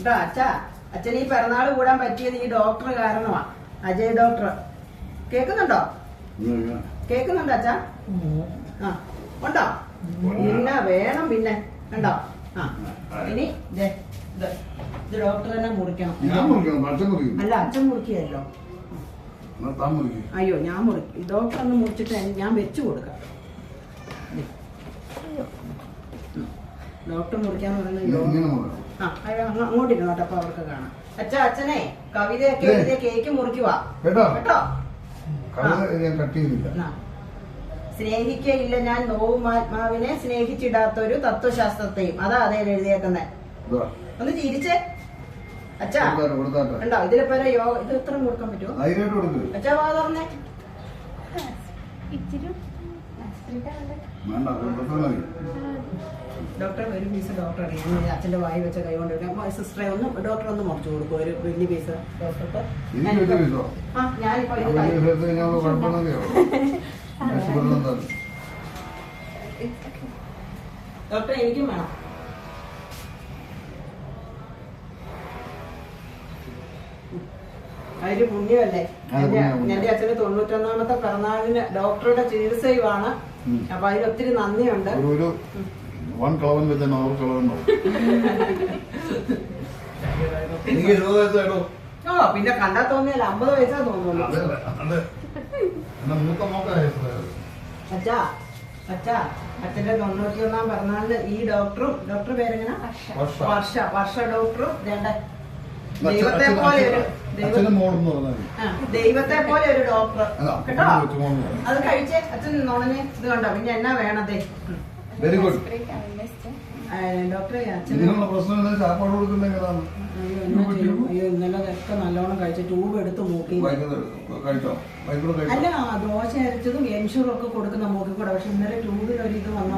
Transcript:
ഇതാ അച്ഛാ അച്ഛൻ ഈ പിറന്നാൾ കൂടാൻ പറ്റിയത് ഈ ഡോക്ടർ കാരണമാ. അജയ് ഡോക്ടർ കേക്കുന്നുണ്ടോ കേക്കുന്നുണ്ടോ അച്ഛാ? ആ ഉണ്ടോ? പിന്നെ വേണം പിന്നെ. കണ്ടോ? ആ ഇനി ഇത് ഡോക്ടർ തന്നെ മുറിക്കണം. അല്ല അച്ഛൻ മുറിക്കുകയല്ലോ. അയ്യോ ഞാൻ മുറിക്കും ഡോക്ടർ ഒന്ന് മുറിച്ചിട്ട് ഞാൻ വെച്ചു കൊടുക്കാം. ദേ. ഡോക്ടർ മുറിക്കാൻ പറയുന്നത് ആ അയ്യോ, അങ്ങ് അങ്ങോട്ട് ഇരുന്നോട്ടെ അപ്പൊ അവർക്ക് കാണാം. അച്ഛാ അച്ഛനെ കവിതയൊക്കെ. എഴുതിയ കേക്ക് മുറിക്കുവാ. കേട്ടോ? കേട്ടോ? കവിത ഞാൻ നോവും ആത്മാവിനെ. സ്നേഹിക്കയില്ല സ്നേഹിച്ചിടാത്തൊരു തത്വശാസ്ത്രത്തെയും. അതാ അതേ എഴുതിയേക്കുന്നേ. ഒന്ന് ചിരിച്ചേ. അച്ഛാ ഉണ്ടോ ഇതിലെ പേരെ യോഗ ഇത് എത്ര കൊടുക്കാൻ പറ്റുമോ അച്ഛാ വാ തുറന്നേ. ഇച്ചിരി. വേണ്ട ഡോക്ടർ ഒരു പീസ് ഡോക്ടർ അറിയാം അച്ഛന്റെ വായി വെച്ച കൈ കൊണ്ട് സിസ്റ്ററെ ഒന്ന് ഡോക്ടർ ഒന്ന് മുറിച്ചു കൊടുക്കും. ഒരു വലിയ പീസ് ഡോക്ടർക്ക് ആ ഡോക്ടർ എനിക്കും വേണം. അതിന് പുണ്യമല്ലേ? എന്റെ അച്ഛന് തൊണ്ണൂറ്റൊന്നാമത്തെ പിറന്നാളിന് ഡോക്ടറുടെ ചികിത്സയുമാണ്. അപ്പൊ അതിൽ ഒത്തിരി നന്ദിയുണ്ട്. വൺ കളവൻ വെച്ച് നൂറ് കളവൻ എനിക്ക് ഇരുപത് വയസ്സായിട്ടോ? ആ പിന്നെ കണ്ടാ തോന്നിയാൽ അമ്പത് വയസ്സാ തോന്നുന്നു എന്നാ മൂത്ത മോക്ക അച്ഛാ അച്ഛാ അച്ഛന്റെ തൊണ്ണൂറ്റിയൊന്നാം പിറന്നാളിന് ഈ ഡോക്ടറും ഡോക്ടർ പേരെങ്ങനെ? വർഷ. വർഷ. ഡോക്ടറും വേണ്ട? ദൈവത്തെ പോലെ ഒരു ദൈവത്തെ പോലെ ഒരു ഡോക്ടർ. കേട്ടോ. അത് കഴിച്ചേ അച്ഛൻ നുണഞ്ഞ് ഇത് കണ്ടോ? പിന്നെ എന്നാ വേണതേ? വെരി ഗുഡ് ഡോക്ടറെ ഇതിനുള്ള പ്രശ്നം എന്താ എങ്ങനെയാണ് അയ്യോ ഇന്നലെ ഒക്കെ നല്ലോണം കഴിച്ച. ട്യൂബ് എടുത്ത് മൂക്കി. കഴിച്ചോ? അല്ല ദോശ അരച്ചതും എൻഷുറും ഒക്കെ കൊടുക്കുന്ന മൂക്കി കൂടെ പക്ഷെ ഇന്നലെ ട്യൂബിൽ ഒരു ഇത് വന്നോ